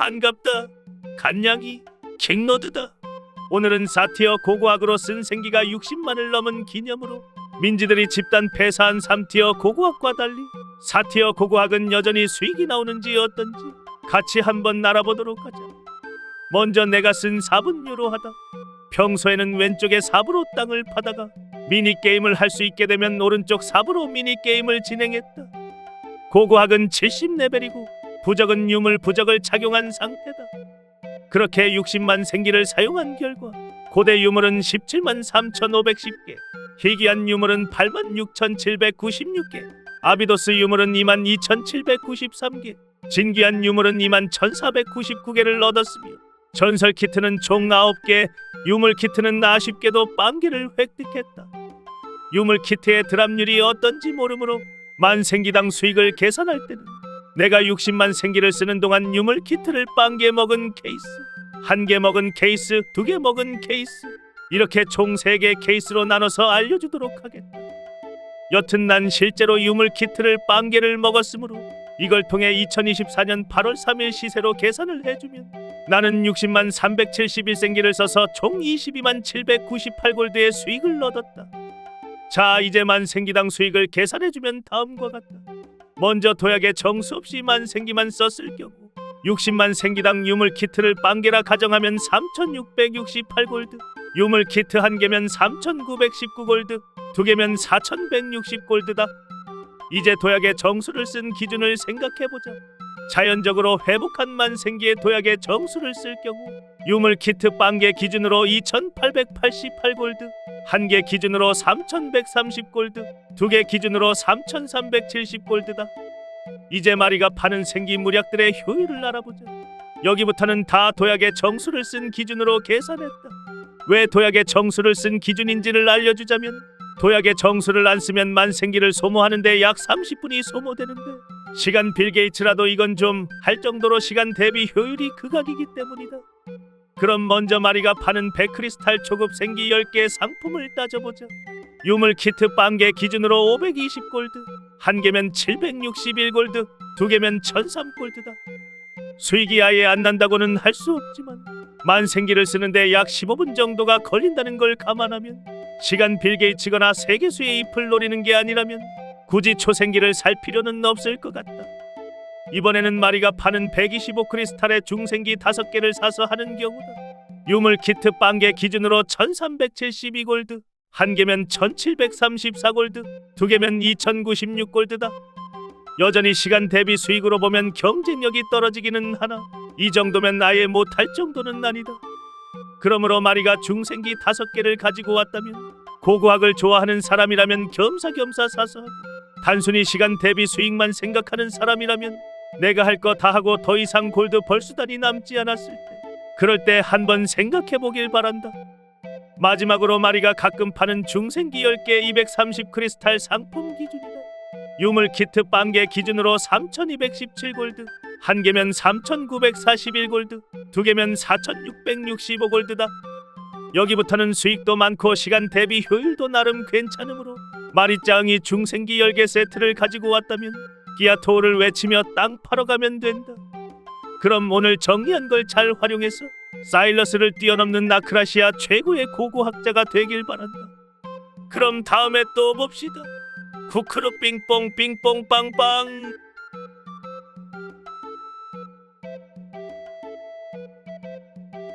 반갑다. 간냥이 킹로드다. 오늘은 사티어 고고학으로 쓴 생기가 60만을 넘은 기념으로 민지들이 집단 폐사한 3티어 고고학과 달리 4티어 고고학은 여전히 수익이 나오는지 어떤지 같이 한번 알아보도록 하자. 먼저 내가 쓴 4분 유로하다. 평소에는 왼쪽에 4부로 땅을 파다가 미니게임을 할 수 있게 되면 오른쪽 4부로 미니게임을 진행했다. 고고학은 70레벨이고 부적은 유물 부적을 착용한 상태다. 그렇게 60만 생기를 사용한 결과 고대 유물은 17만 3,510개, 희귀한 유물은 8만 6,796개, 아비도스 유물은 2만 2,793개, 진귀한 유물은 2만 1,499개를 얻었으며 전설 키트는 총 9개, 유물 키트는 아쉽게도 빵개를 획득했다. 유물 키트의 드랍률이 어떤지 모르므로 만 생기당 수익을 계산할 때는 내가 60만 생기를 쓰는 동안 유물 키트를 빵개 먹은 케이스, 한 개 먹은 케이스, 두 개 먹은 케이스 이렇게 총 세 개 케이스로 나눠서 알려주도록 하겠다. 여튼 난 실제로 유물 키트를 빵개를 먹었으므로 이걸 통해 2024년 8월 3일 시세로 계산을 해주면 나는 60만 371생기를 써서 총 22만 798골드의 수익을 얻었다. 자 이제 만 생기당 수익을 계산해주면 다음과 같다. 먼저 도약에 정수 없이 만 생기만 썼을 경우 60만 생기당 유물 키트를 빵개라 가정하면 3,668골드 유물 키트 한 개면 3,919골드 두 개면 4,160골드다. 이제 도약의 정수를 쓴 기준을 생각해보자 자연적으로 회복한 만 생기의 도약의 정수를 쓸 경우 유물 키트 빵개 기준으로 2,888골드 한 개 기준으로 3,130골드 두 개 기준으로 3,370골드다 이제 마리가 파는 생기 무략들의 효율을 알아보자. 여기부터는 다 도약의 정수를 쓴 기준으로 계산했다. 왜 도약의 정수를 쓴 기준인지를 알려주자면 도약의 정수를 안 쓰면 만생기를 소모하는데 약 30분이 소모되는데 시간 빌 게이츠라도 이건 좀 할 정도로 시간 대비 효율이 극악이기 때문이다. 그럼 먼저 마리가 파는 백크리스탈 초급 생기 10개 상품을 따져보자. 유물 키트 빵개 기준으로 520골드, 한 개면 761골드, 두 개면 1003골드다. 수익이 아예 안 난다고는 할 수 없지만 만생기를 쓰는데 약 15분 정도가 걸린다는 걸 감안하면 시간 빌게 치거나 세계수의 잎을 노리는 게 아니라면 굳이 초생기를 살 필요는 없을 것 같다. 이번에는 마리가 파는 125 크리스탈의 중생기 5개를 사서 하는 경우다. 유물 키트 빵개 기준으로 1372골드, 한 개면 1734골드, 두 개면 2096골드다. 여전히 시간 대비 수익으로 보면 경쟁력이 떨어지기는 하나 이 정도면 아예 못할 정도는 아니다. 그러므로 마리가 중생기 다섯 개를 가지고 왔다면 고고학을 좋아하는 사람이라면 겸사겸사 사서 단순히 시간 대비 수익만 생각하는 사람이라면 내가 할 거 다 하고 더 이상 골드 벌수단이 남지 않았을 때 그럴 때 한 번 생각해 보길 바란다. 마지막으로 마리가 가끔 파는 중생기 10개 230 크리스탈 상품 기준이다. 유물 키트 빵개 기준으로 3217골드, 한 개면 3941골드, 두 개면 4665골드다. 여기부터는 수익도 많고 시간 대비 효율도 나름 괜찮으므로 마리짱이 중생기 10개 세트를 가지고 왔다면 기아토를 외치며 땅 파러 가면 된다. 그럼 오늘 정리한 걸 잘 활용해서 사일러스를 뛰어넘는 나크라시아 최고의 고고학자가 되길 바란다. 그럼 다음에 또 봅시다. 쿠크루 빙뽕 빙뽕 빵빵